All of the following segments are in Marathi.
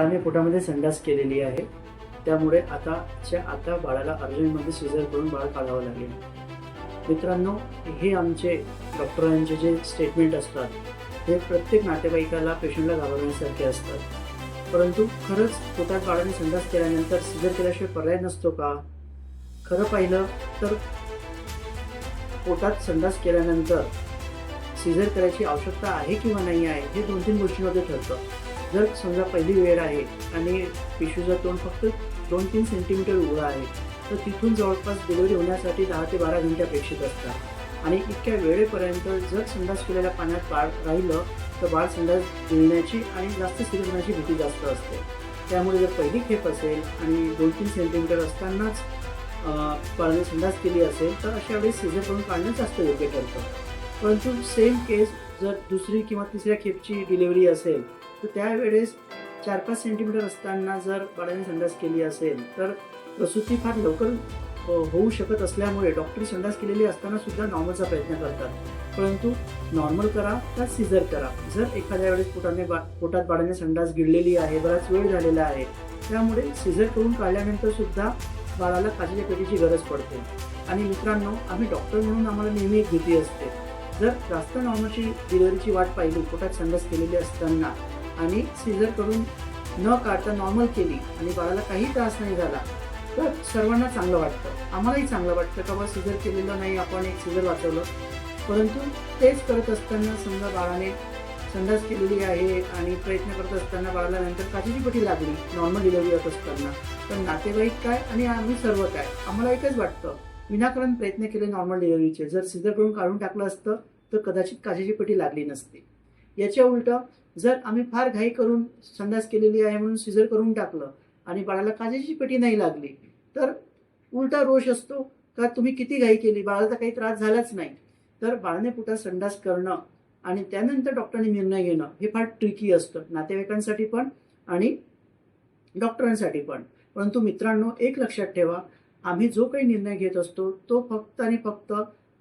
आम्ही पोटामध्ये संडास केलेली आहे. त्यामुळे आताच्या आता बाळाला अर्जंटमध्ये सिझर करून बाळ काढावं लागेल. मित्रांनो हे आमचे डॉक्टरांचे जे स्टेटमेंट असतात हे प्रत्येक नातेवाईकाला पेशंटला घाबरण्यासारखे असतात. परंतु खरंच पोटात बाळाने संडास केल्यानंतर सिझर केल्याशिवाय पर्याय नसतो का? खरं पाहिलं तर पोटात संडास केल्यानंतर सिझर करायची आवश्यकता आहे किंवा नाही आहे हे दोन तीन गोष्टींमध्ये ठरतं. जर समजा पहिली वेळ आहे आणि पिशवीचं तोंड फक्त दोन तीन सेंटीमीटर उघडं आहे तर तिथून जवळपास डिलिव्हरी होण्यासाठी दहा ते बारा घंटे अपेक्षित असतात. आणि इतक्या वेळेपर्यंत जर संडास केलेल्या पाण्यात बाळ राहिलं तर बाळ संडास गिळण्याची आणि जास्त सिरियस होण्याची भीती जास्त असते. त्यामुळे जर पहिली खेप असेल आणि दोन तीन सेंटीमीटर असतानाच पाळणे बाळाने संडास केली असेल तर अशा वेळेस सिझर करून काढणं जास्त योग्य ठरतं. परंतु सेम केस जर दुसरी किंवा तिसऱ्या खेपची डिलिव्हरी असेल तर त्यावेळेस चार पाच सेंटीमीटर असताना जर बाळाने संडास केली असेल तर प्रसूती फार लवकर होऊ शकत असल्यामुळे डॉक्टर संडास केलेली असताना सुद्धा नॉर्मलचा प्रयत्न करतात. परंतु नॉर्मल करा का सिझर करा? जर एखाद्या वेळेस पोटाने बा पोटात बाळाने संडास गिळलेली आहे बराच वेळ झालेला आहे त्यामुळे सिझर करून काढल्यानंतर सुद्धा बाळाला काचेच्या पेटीची गरज पडते. आणि मित्रांनो आम्ही डॉक्टर म्हणून आम्हाला नेहमी एक भीती असते. जर जास्त नॉर्मलची डिलिव्हरीची वाट पाहिली पोटात संडास केलेली असताना आणि सीझर करून न काढता नॉर्मल केली आणि बाळाला काही त्रास नाही झाला तर सर्वांना चांगलं वाटतं. आम्हालाही चांगलं वाटतं का बा सीझर केलेलं नाही आपण एक सीझर वाचवलं. परंतु तेच करत असताना समजा बाळाने संडास केलेली आहे आणि प्रयत्न करत असताना बाळाला नंतर काचेची पटी लागली नॉर्मल डिलिव्हरी होत असताना. तर नातेवाईक काय आणि आम्ही सर्व काय? आम्हाला एकच वाटतं विनाकारण प्रयत्न केले नॉर्मल डिलिव्हरीचे जर सिझर करून काढून टाकलं असतं तर कदाचित काचेची पटी लागली नसती. याच्या उलट जर आम्ही फार घाई करून संडास केलेली आहे म्हणून सिझर करून टाकलं आणि बाळाला काचेची पेटी नाही लागली तर उलटा रोष असतो का तुम्ही किती घाई केली? बाळाला तर काही त्रास झालाच नाही. तर बाळाने पुटा संडास करणं आणि त्यानंतर डॉक्टरांनी निर्णय घेणं हे फार ट्रिकी असतं. नातेवाईकांसाठी पण आणि डॉक्टरांसाठी पण. परंतु मित्रांनो एक लक्षात ठेवा आम्ही जो काही निर्णय घेत असतो तो फक्त आणि फक्त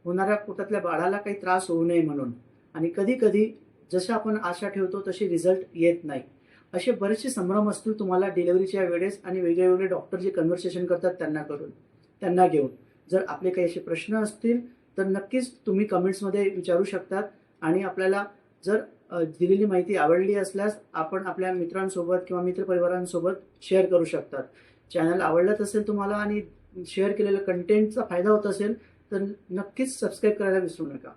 होणाऱ्या पोटातल्या बाळाला काही त्रास होऊ नये म्हणून. आणि कधी कधी जसे आपण आशा ठेवतो तसे रिझल्ट येत नाही. असे बरेचसे संभ्रम असतील तुम्हाला डिलिव्हरीच्या वेळेस आणि वेगळे वेगळे डॉक्टर जे कन्व्हर्सेशन करतात त्यांना करून त्यांना घेऊन. जर आपले काही असे प्रश्न असतील तर नक्कीच तुम्ही कमेंट्समध्ये विचारू शकतात. आणि आपल्याला जर दिलेली माहिती आवडली असल्यास आपण आपल्या मित्रांसोबत किंवा मित्रपरिवारांसोबत शेअर करू शकतात. चॅनल आवडलंच असेल तुम्हाला आणि शेअर केलेलं कंटेंटचा फायदा होत असेल तर नक्कीच सबस्क्राईब करायला विसरू नका.